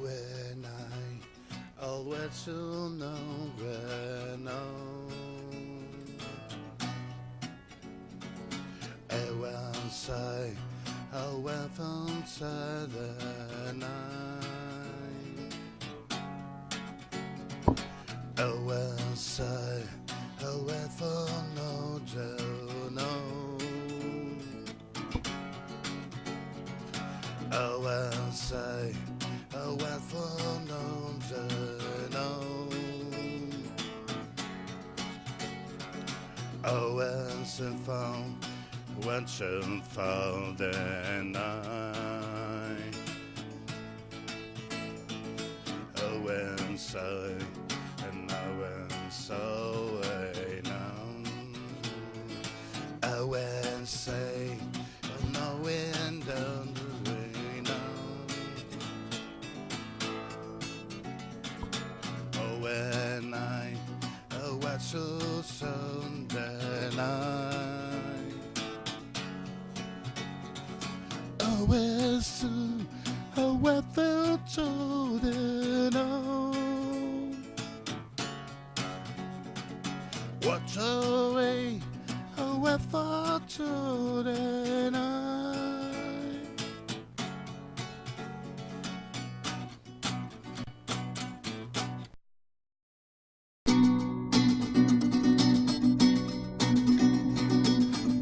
when I always know when I will say I will find the night I will say I will find no no I will say waarvan onze naam. O wensen Oh, when van and now when wensen, en know? Oh, when wensen.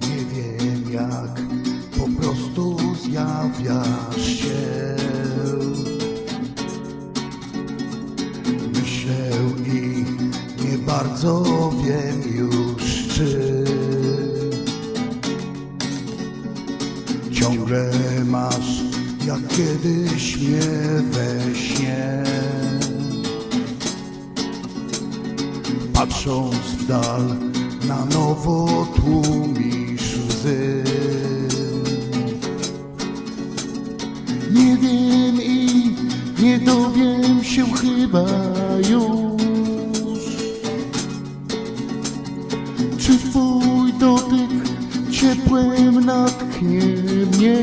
Nie wiem jak, po prostu zjawiasz się. Myślę i nie bardzo wiem już czy Ciągle masz jak kiedyś mnie we śnie Patrząc w dal na nowo tłumisz łzy Nie wiem i nie dowiem się chyba już. Czy twój dotyk ciepłem natknie mnie?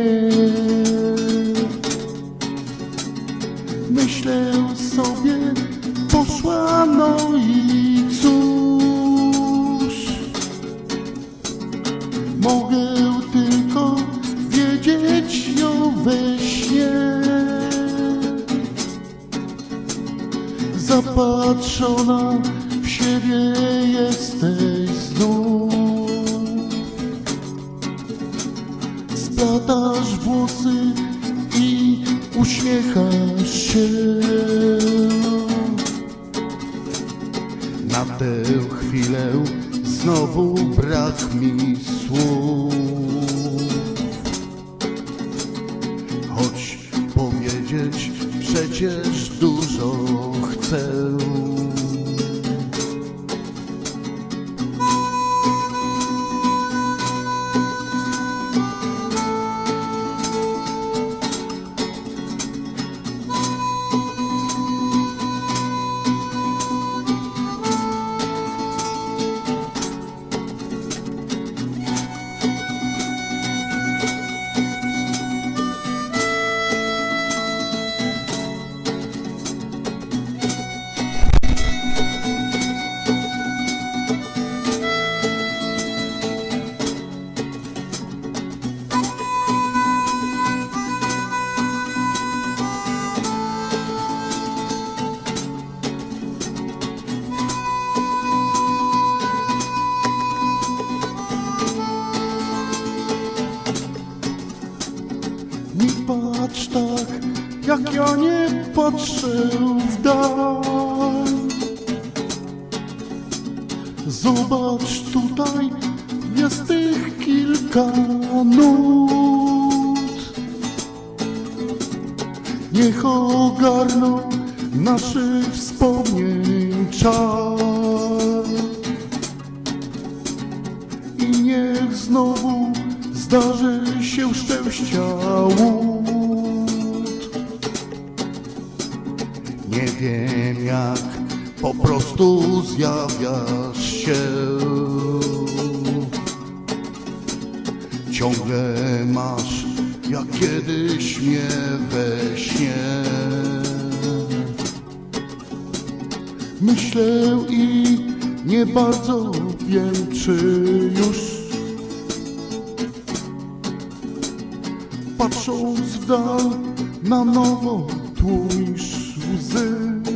Myślę sobie, poszła no i Zapatrzona w siebie jesteś znów. Splatasz włosy i uśmiechasz się. Na tę chwilę znowu brak mi słów przecież dół. Ja nie patrzę w dal. Zobacz tutaj, jest tych kilka nut. Niech ogarną naszych wspomnień czas. I niech znowu zdarzy się szczęścia. Wiem jak, po prostu zjawiasz się. Ciągle masz jak kiedyś mnie we śnie. Myślę i nie bardzo wiem, czy już Patrząc w dal na nowo tłumisz łzy